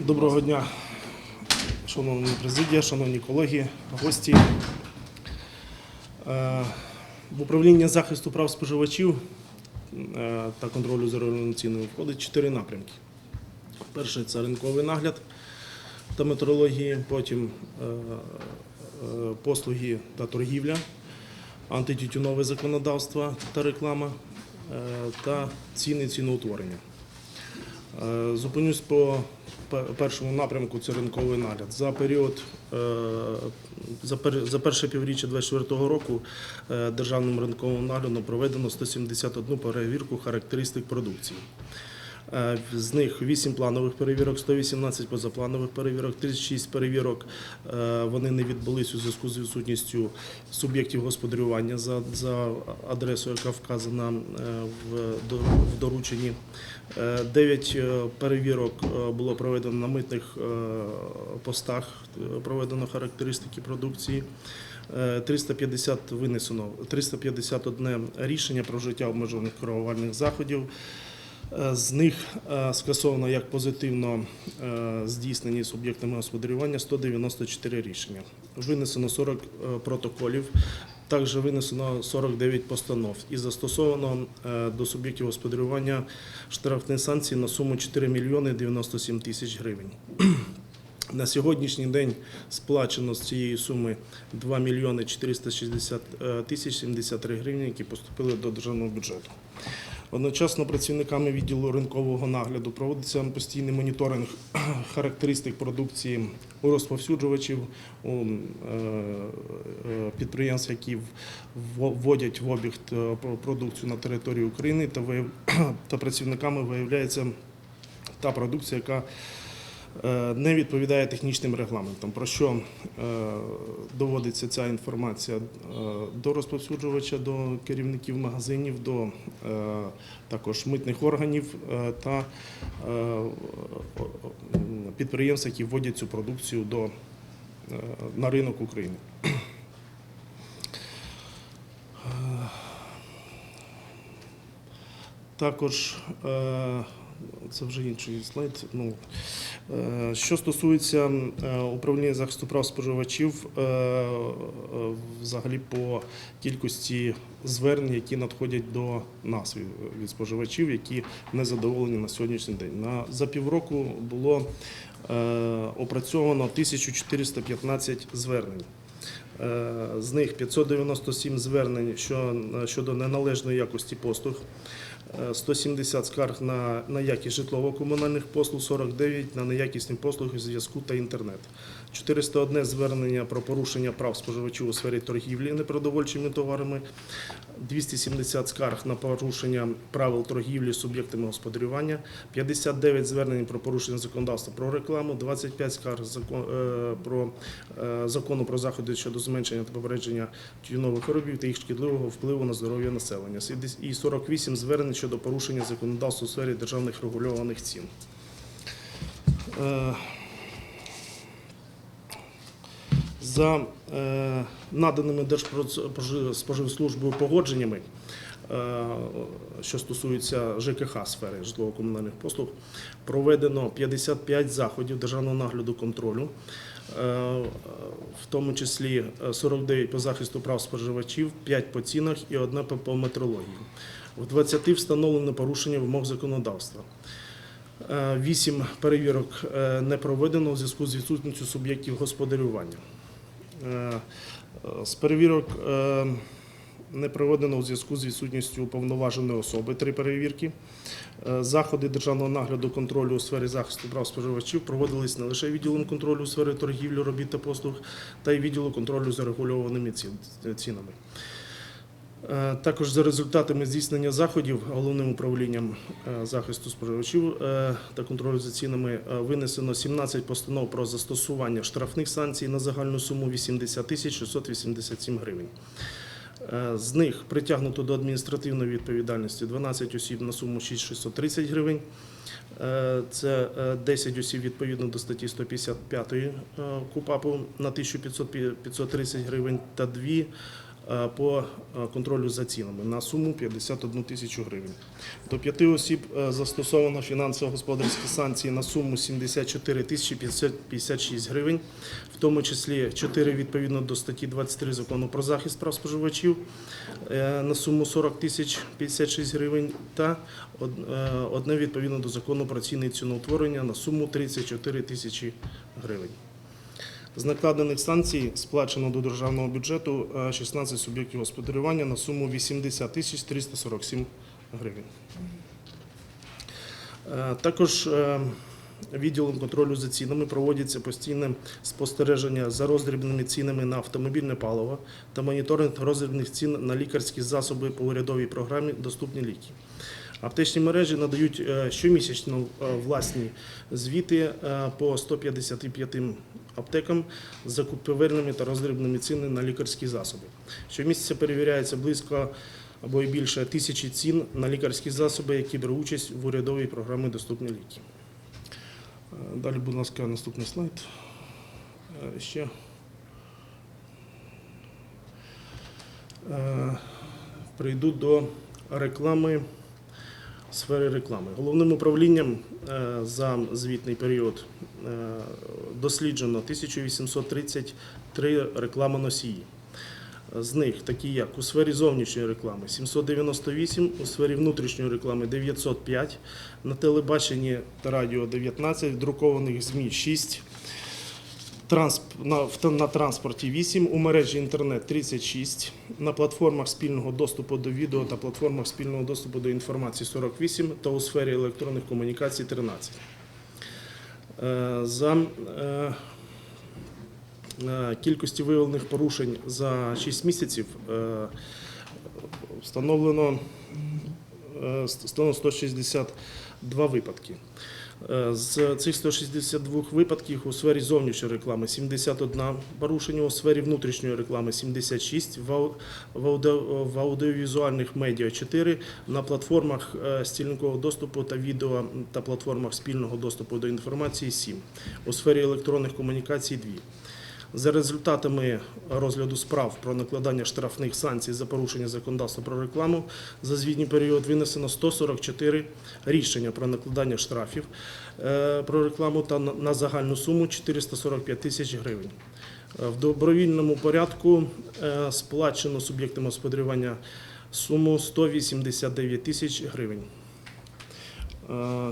Доброго дня, шановні президія, шановні колеги, гості. Е, В управління захисту прав споживачів е, та контролю за ціною входить чотири напрямки. Перший це ринковий нагляд та метрології, потім е, послуги та торгівля, антитютюнове законодавство та реклама та ціни ціноутворення. Е, Зупинюсь по першому напрямку це ринковий нагляд. За період е, за перше півріччя 2024 року е, державним ринковим наглядом проведено 171 перевірку характеристик продукції. Е, З них 8 планових перевірок, 118 позапланових перевірок, 36 перевірок е, вони не відбулись у зв'язку з відсутністю суб'єктів господарювання за, за адресою, яка вказана е, в, дорученні. Е, Дев'ять е, перевірок було проведено на митних постах, проведено характеристики продукції. Е, 350 винесено 351 рішення про вжиття обмежених коригувальних заходів. Е, З них е, скасовано як позитивно е, здійснені суб'єктами господарювання 194 рішення. Винесено 40 е, протоколів, також винесено 49 постанов і застосовано до суб'єктів господарювання штрафні санкції на суму 4 мільйони 97 тисяч гривень. На сьогоднішній день сплачено з цієї суми 2 мільйони 460 е, тисяч 73 гривні, які поступили до державного бюджету. Одночасно працівниками відділу ринкового нагляду проводиться постійний моніторинг характеристик продукції у розповсюджувачів, у е, е, підприємств, які вводять в обіг е, продукцію на території України, та працівниками виявляється та продукція, яка не відповідає технічним регламентам. Про що е, доводиться ця інформація е, до розповсюджувача, до керівників магазинів, до е, також митних органів е, та е, підприємств, які вводять цю продукцію до, е, на ринок України. Е, Також е, це вже інший слайд. Ну, е, що стосується е, управління захисту прав споживачів, е, взагалі по кількості звернень, які надходять до нас від, споживачів, які не задоволені на сьогоднішній день. На за півроку було опрацьовано 1415 звернень. З них 597 звернень щодо неналежної якості послуг, 170 скарг на, на якість житлово-комунальних послуг, 49 на неякісні послуги зв'язку та інтернет. 401 звернення про порушення прав споживачів у сфері торгівлі непродовольчими товарами, 270 скарг на порушення правил торгівлі суб'єктами господарювання, 59 звернень про порушення законодавства про рекламу, 25 скарг е, про е, закону про заходи щодо зменшення та попередження тютюнових виробів та їх шкідливого впливу на здоров'я населення, і 48 звернень щодо порушення законодавства у сфері державних регульованих цін. Е, За е, наданими Держспоживслужбою погодженнями, е, що стосується ЖКХ сфери житлово-комунальних послуг, проведено 55 заходів державного нагляду контролю, е, в тому числі е, 49 по захисту прав споживачів, 5 по цінах і 1 по- метрології. В 20 встановлено порушення вимог законодавства. Вісім перевірок не проведено у зв'язку з відсутністю суб'єктів господарювання. Е, З перевірок е, не проведено у зв'язку з відсутністю уповноваженої особи три перевірки. Е, Заходи державного нагляду контролю у сфері захисту прав споживачів проводились не лише відділом контролю у сфері торгівлі, робіт та послуг, та й відділу контролю за регульованими цінами. Е, Також за результатами здійснення заходів головним управлінням е, захисту споживачів е, та контролю за цінами винесено 17 постанов про застосування штрафних санкцій на загальну суму 80 тисяч 687 гривень. З них притягнуто до адміністративної відповідальності 12 осіб на суму 6630 гривень. Це е, 10 осіб відповідно до статті 155 е, КУПАПу на 1530 гривень та 2 е, по е, контролю за цінами на суму 51 тисячу гривень. До п'яти осіб е, застосовано фінансово-господарські санкції на суму 74 тисячі 556 гривень, в тому числі 4 відповідно до статті 23 закону про захист прав споживачів е, на суму 40 тисяч 56 гривень та е, одне відповідно до закону про ціни і ціноутворення на суму 34 тисячі гривень. З накладених санкцій сплачено до державного бюджету е, 16 суб'єктів господарювання на суму 80 тисяч 347 гривень. Е, Також е, відділом контролю за цінами проводиться постійне спостереження за роздрібними цінами на автомобільне паливо та моніторинг роздрібних цін на лікарські засоби по урядовій програмі Доступні ліки. Аптечні мережі надають е, щомісячно е, власні звіти е, по 155 аптекам з закупівельними та роздрібними цінами на лікарські засоби. Щомісяця перевіряється близько або й більше тисячі цін на лікарські засоби, які беруть участь в урядовій програмі Доступні ліки. Далі, будь ласка, наступний слайд. Ще. Прийду до реклами сфери реклами. Головним управлінням е, за звітний період е, досліджено 1833 рекламоносії. З них такі як у сфері зовнішньої реклами 798, у сфері внутрішньої реклами 905, на телебаченні та радіо 19, друкованих ЗМІ 6, трансп, на, транспорті 8, у мережі інтернет 36, на платформах спільного доступу до відео та платформах спільного доступу до інформації 48 та у сфері електронних комунікацій 13. Е, За е, е, кількості виявлених порушень за 6 місяців встановлено 162 випадки. Е, З цих 162 випадків у сфері зовнішньої реклами 71 порушення, у сфері внутрішньої реклами 76, в ау- в аудіо- аудіовізуальних медіа 4, на платформах е, стільникового доступу та відео та платформах спільного доступу до інформації 7, у сфері електронних комунікацій 2. За результатами розгляду справ про накладання штрафних санкцій за порушення законодавства про рекламу за звітній період винесено 144 рішення про накладання штрафів е, про рекламу та на- загальну суму 445 тисяч гривень. Е, В добровільному порядку е, сплачено суб'єктами господарювання суму 189 тисяч гривень.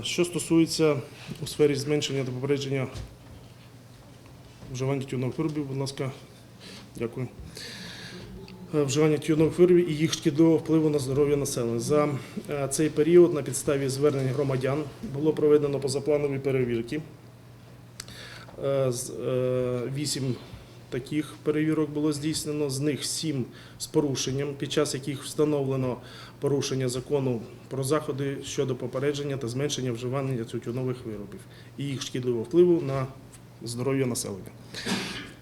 Що стосується у сфері зменшення та попередження вживання тютюнових виробів, будь ласка, дякую. Е, Вживання тютюнових виробів і їх шкідливого впливу на здоров'я населення. За е, цей період на підставі звернень громадян було проведено позапланові перевірки. Е, Вісім таких перевірок було здійснено, з них сім з порушенням, під час яких встановлено порушення закону про заходи щодо попередження та зменшення вживання тютюнових виробів і їх шкідливого впливу на здоров'я населення.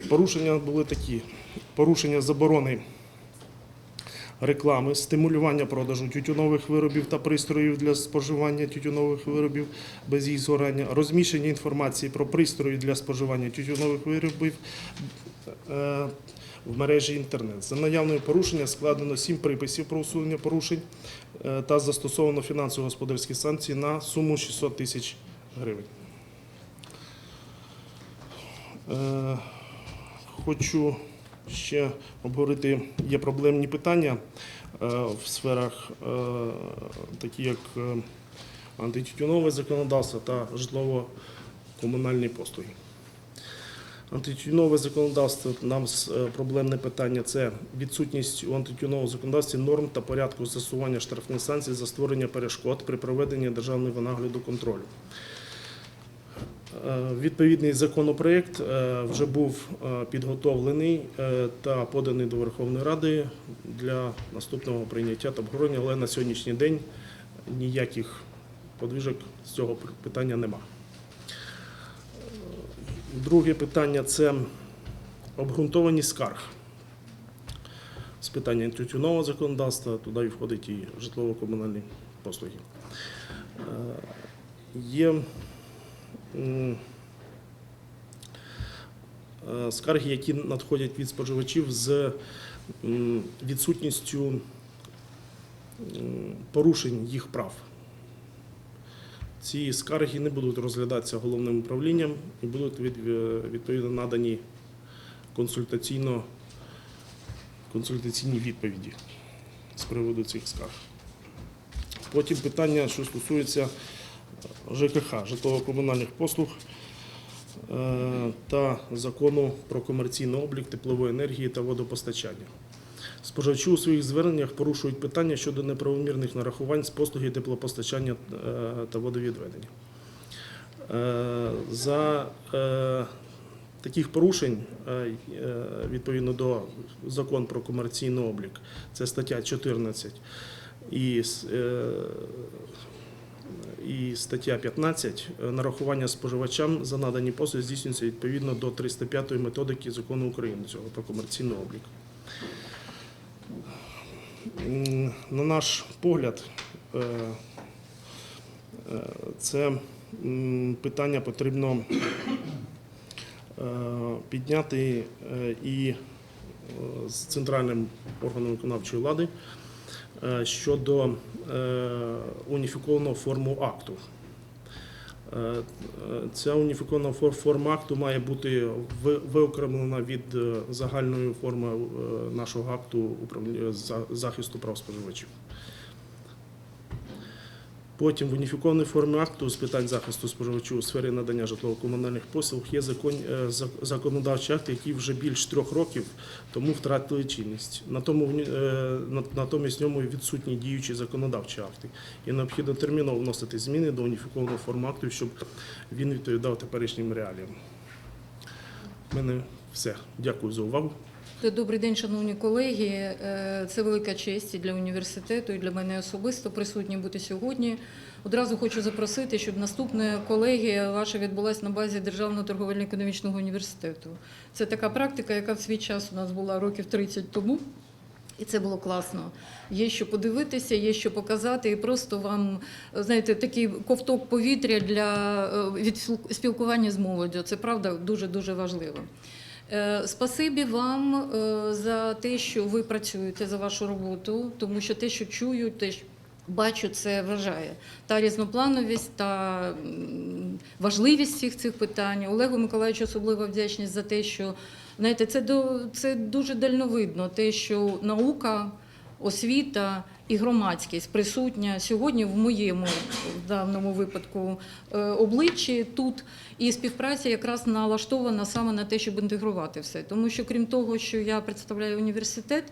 Порушення були такі: порушення заборони реклами, стимулювання продажу тютюнових виробів та пристроїв для споживання тютюнових виробів без їх згорання, розміщення інформації про пристрої для споживання тютюнових виробів е, в мережі інтернет. За наявною порушення складено сім приписів про усунення порушень е, та застосовано фінансово-господарські санкції на суму 600 тисяч гривень. Е, Хочу ще обговорити, є проблемні питання е, в сферах, е, такі як антитютюнове законодавство та житлово-комунальні послуги. Антитютюнове законодавство нам проблемне питання це відсутність у антитютюновому законодавстві норм та порядку застосування штрафних санкцій за створення перешкод при проведенні державного нагляду контролю. Е, Відповідний законопроект е, вже був е, підготовлений та поданий до Верховної Ради для наступного прийняття та обговорення, але на сьогоднішній день ніяких подвижок з цього питання нема. Друге питання це обґрунтованість скарг. З питання тютюнового законодавства, туди входить і житлово-комунальні послуги. Є скарги, які надходять від споживачів з відсутністю порушень їх прав. Ці скарги не будуть розглядатися головним управлінням і будуть е, відповідно надані консультаційно, консультаційні відповіді з приводу цих скарг. Потім питання, що стосується ЖКХ, житлово-комунальних послуг е, та закону про комерційний облік теплової енергії та водопостачання. Споживачі у своїх зверненнях порушують питання щодо неправомірних нарахувань з послуги теплопостачання е, та водовідведення. Е, За таких порушень, відповідно до закону про комерційний облік, це стаття 14 і, і стаття 15, е, нарахування споживачам за надані послуги здійснюється відповідно до 305 методики закону України цього про комерційний облік. На наш погляд, е, е, це питання потрібно підняти і з центральним органом виконавчої влади щодо е, уніфікованого форму акту. Е, е, Ця уніфікована форма акту має бути виокремлена від е, загальної форми е, нашого акту захисту прав споживачів. Потім в уніфікованій формі акту з питань захисту споживачів у сфері надання житлово-комунальних послуг є закон, е, зак- законодавчі акти, які вже більш трьох років тому втратили чинність. Е, на- натомість в ньому відсутні діючі законодавчі акти. І необхідно терміново вносити зміни до уніфікованого форму акту, щоб він відповідав теперішнім реаліям. У мене все. Дякую за увагу. Добрий день, шановні колеги. Е, Це велика честь і для університету, і для мене особисто присутні бути сьогодні. Одразу хочу запросити, щоб наступна колегія ваша відбулася на базі Державного торговельно-економічного університету. Це така практика, яка в свій час у нас була років 30 тому. І це було класно. Є що подивитися, є що показати, і просто вам знаєте, такий ковток повітря для е, від спілкування з молоддю. Це правда дуже дуже важливо. Е, Спасибі вам е, за те, що ви працюєте за вашу роботу, тому що те, що чую, те, що бачу, це вражає. Та різноплановість та важливість всіх цих питань. Олегу Миколаївичу особливо вдячність за те, що знаєте, це до це дуже дальновидно, те, що наука, освіта і громадськість присутня сьогодні в моєму в даному випадку е, обличчі тут. І співпраця якраз налаштована саме на те, щоб інтегрувати все. Тому що крім того, що я представляю університет.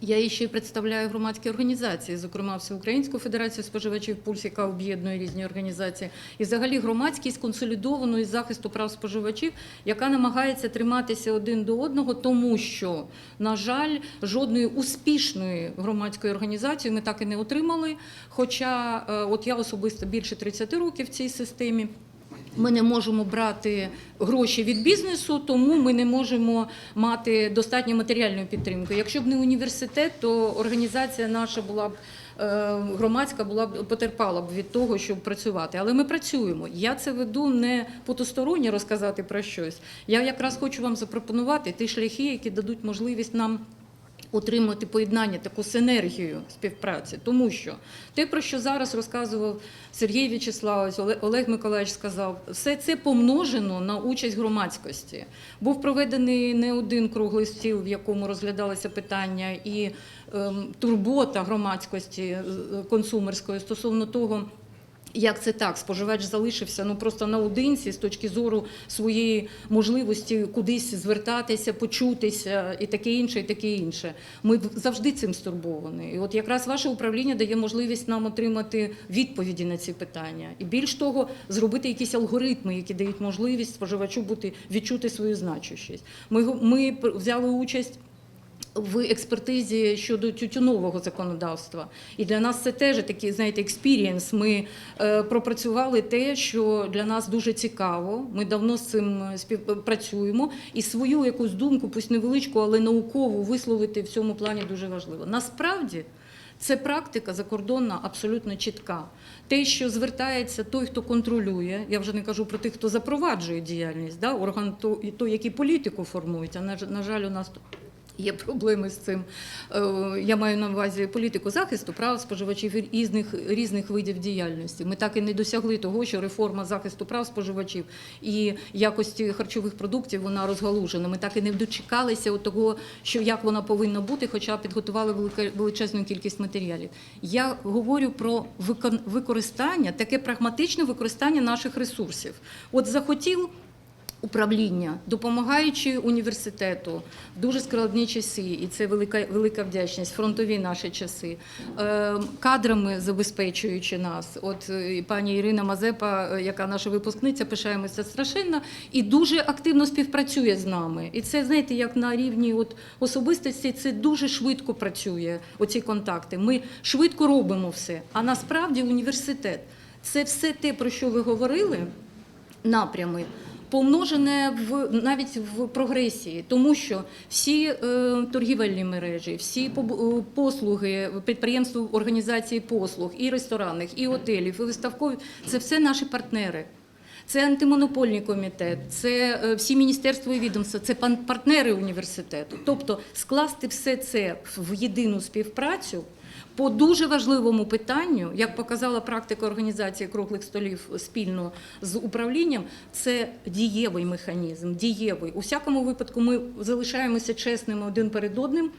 Я ще й представляю громадські організації, зокрема Всеукраїнську федерацію споживачів «Пульс», яка об'єднує різні організації, і взагалі громадськість консолідованої захисту прав споживачів, яка намагається триматися один до одного, тому що, на жаль, жодної успішної громадської організації ми так і не отримали. Хоча, е, от я особисто більше 30 років в цій системі. Ми не можемо брати гроші від бізнесу, тому ми не можемо мати достатньо матеріальної підтримки. Якщо б не університет, то організація наша була б е, громадська була б потерпала б від того, щоб працювати. Але ми працюємо. Я це веду не потусторонньо розказати про щось. Я якраз хочу вам запропонувати ті шляхи, які дадуть можливість нам. Утримувати поєднання, таку синергію співпраці, тому що те, про що зараз розказував Сергій В'ячеславович, Оле- Олег Миколаївич сказав, все це помножено на участь громадськості. Був проведений не один круглий стіл, в якому розглядалися питання і ем, турбота громадськості е, консумерської стосовно того. Як це так? Споживач залишився ну просто наодинці з точки зору своєї можливості кудись звертатися, почутися і таке інше, і таке інше. Ми завжди цим стурбовані. І от якраз ваше управління дає можливість нам отримати відповіді на ці питання. І більш того, зробити якісь алгоритми, які дають можливість споживачу бути відчути свою значущість. Ми, ми взяли участь в експертизі щодо тютюнового законодавства. І для нас це теж такий, знаєте, експірієнс. Ми е, пропрацювали те, що для нас дуже цікаво. Ми давно з цим співпрацюємо. І свою якусь думку, пусть невеличку, але наукову висловити в цьому плані дуже важливо. Насправді. Це практика закордонна абсолютно чітка. Те, що звертається той, хто контролює, я вже не кажу про тих, хто запроваджує діяльність, да, орган то- і той, який політику формують. А на жаль, у нас Є проблеми з цим. Е, Я маю на увазі політику захисту прав споживачів різних, різних видів діяльності. Ми так і не досягли того, що реформа захисту прав споживачів і якості харчових продуктів вона розгалужена. Ми так і не дочекалися от того, що як вона повинна бути, хоча підготували величезну кількість матеріалів. Я говорю про використання, таке прагматичне використання наших ресурсів. От захотів управління, допомагаючи університету дуже складні часи, і це велика велика вдячність, фронтові наші часи, е, кадрами забезпечуючи нас. От е, пані Ірина Мазепа, е, яка наша випускниця, пишаємося страшенно і дуже активно співпрацює з нами. І це знаєте, як на рівні от особистості, це дуже швидко працює. Оці контакти. Ми швидко робимо все. А насправді університет це все те, про що ви говорили напрями. Помножене в навіть в прогресії, тому що всі е, торгівельні мережі, всі е, послуги підприємств організації послуг, і ресторанних, і готелів, і виставкові це все наші партнери. Це антимонопольний комітет, це е, всі міністерства і відомства, це партнери університету. Тобто скласти все це в єдину співпрацю по дуже важливому питанню, як показала практика організації круглих столів спільно з управлінням, це дієвий механізм, дієвий. У всякому випадку ми залишаємося чесними один перед одним.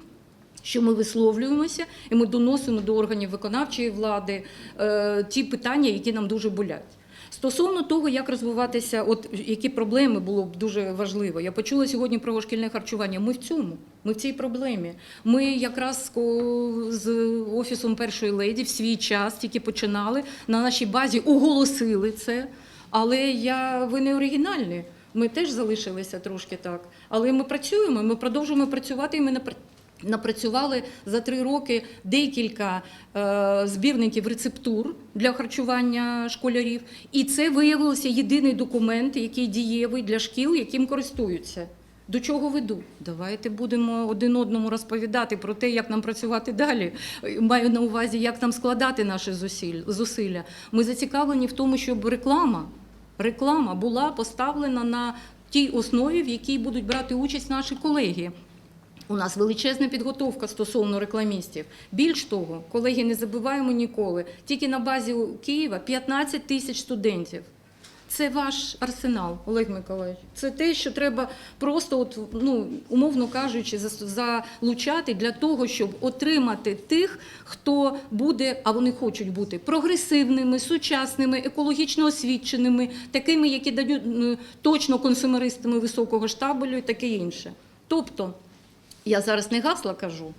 Що ми висловлюємося, і ми доносимо до органів виконавчої влади е, ті питання, які нам дуже болять. Стосовно того, як розвиватися, от які проблеми було б дуже важливо. Я почула сьогодні про шкільне харчування. Ми в цьому, ми в цій проблемі. Ми якраз з офісом першої леді в свій час тільки починали на нашій базі, оголосили це. Але я ви не оригінальні. Ми теж залишилися трошки так. Але ми працюємо, ми продовжуємо працювати, і ми напр- Напрацювали за три роки декілька е, збірників рецептур для харчування школярів, і це виявилося єдиний документ, який дієвий для шкіл, яким користуються. До чого веду? Давайте будемо один одному розповідати про те, як нам працювати далі. Маю на увазі, як нам складати наші зусилля. Ми зацікавлені в тому, щоб реклама, реклама була поставлена на тій основі, в якій будуть брати участь наші колеги. У нас величезна підготовка стосовно рекламістів. Більш того, колеги, не забуваємо ніколи. Тільки на базі Києва 15 тисяч студентів. Це ваш арсенал, Олег Миколаївич. Це те, що треба просто, от, ну, умовно кажучи, залучати для того, щоб отримати тих, хто буде, а вони хочуть бути прогресивними, сучасними, екологічно освіченими, такими, які дають точно консумеристами високого штабелю і таке інше. Тобто, я зараз не гасла кажу.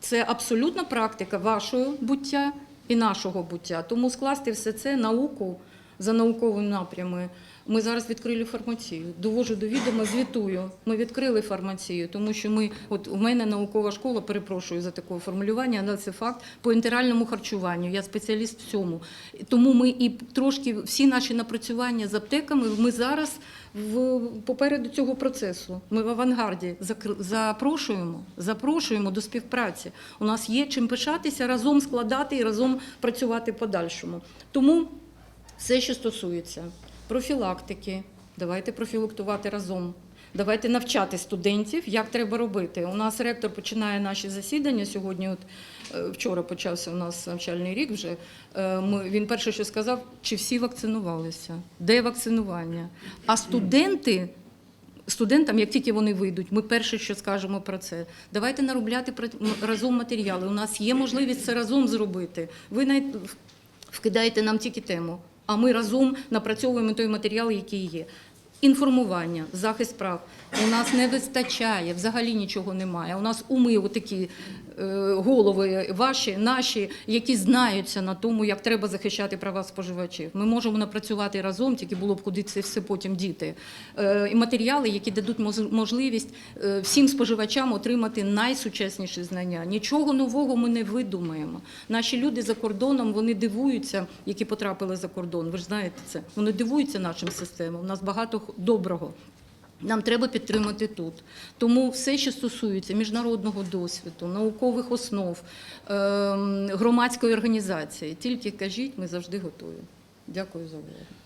Це абсолютна практика вашого буття і нашого буття. Тому скласти все це науку за науковими напрями. Ми зараз відкрили фармацію. Довожу до відома, звітую. Ми відкрили фармацію, тому що ми, от у мене наукова школа, перепрошую за таке формулювання, але це факт по інтеральному харчуванню. Я спеціаліст в цьому. Тому ми і трошки всі наші напрацювання з аптеками. Ми зараз в попереду цього процесу. Ми в авангарді запрошуємо, запрошуємо до співпраці. У нас є чим пишатися, разом складати і разом працювати подальшому. Тому все, що стосується профілактики, давайте профілактувати разом. Давайте навчати студентів, як треба робити. У нас ректор починає наші засідання сьогодні. От е, вчора почався у нас навчальний рік. Вже Е, ми, він перше, що сказав, чи всі вакцинувалися, де вакцинування. А студенти. Студентам, як тільки вони вийдуть, ми перше, що скажемо про це. Давайте наробляти разом матеріали. У нас є можливість це разом зробити. Ви навіть вкидаєте нам тільки тему, а ми разом напрацьовуємо той матеріал, який є. Інформування, захист прав. У нас не вистачає, взагалі нічого немає. У нас уми, отакі голови ваші, наші, які знаються на тому, як треба захищати права споживачів. Ми можемо напрацювати разом, тільки було б куди це все потім діти. Е, і матеріали, які дадуть можливість е, всім споживачам отримати найсучасніші знання. Нічого нового ми не видумаємо. Наші люди за кордоном вони дивуються, які потрапили за кордон. Ви ж знаєте це. Вони дивуються нашим системам. У нас багато доброго. Нам треба підтримати тут. Тому все, що стосується міжнародного досвіду, наукових основ, ем, громадської організації, тільки кажіть, ми завжди готові. Дякую за увагу.